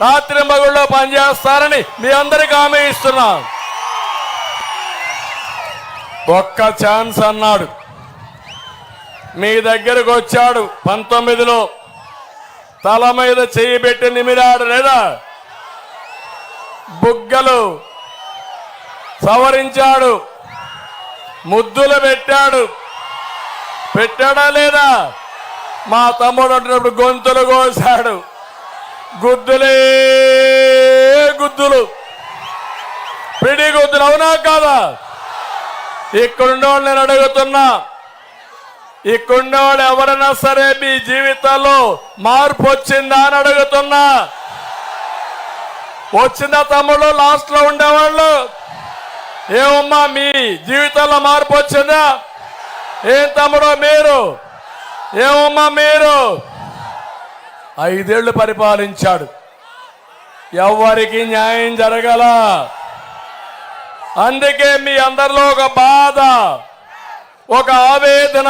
రాత్రి మగుళ్ళలో పనిచేస్తారని మీ అందరికి హామీ ఇస్తున్నా ఒక్క ఛాన్స్ అన్నాడు. మీ దగ్గరకు వచ్చాడు పంతొమ్మిదిలో. తల మీద చేయి పెట్టి నిమిరాడు లేదా? బుగ్గలు సవరించాడు. ముద్దులు పెట్టాడు. పెట్టాడా లేదా? మా తమ్ముడు అంటున్నప్పుడు గొంతులు కోశాడు గుద్దులే గుద్దులు. పిడి గుద్దులు అవునా కాదా? ఇక్కడుండేవాళ్ళు నేను అడుగుతున్నా ఇక్కడుండేవాళ్ళు ఎవరైనా సరే మీ జీవితాల్లో మార్పు వచ్చిందా అని అడుగుతున్నా. వచ్చిందా తమ్ముడు లాస్ట్లో ఉండేవాళ్ళు? ఏమమ్మా మీ జీవితంలో మార్పు వచ్చిందా? ఏం తమ్ముడో మీరు? ఏమమ్మా మీరు? ఐదేళ్ళు పరిపాలించాడు. ఎవరికి న్యాయం జరగల. అందుకే మీ అందరిలో ఒక బాధ ఒక ఆవేదన.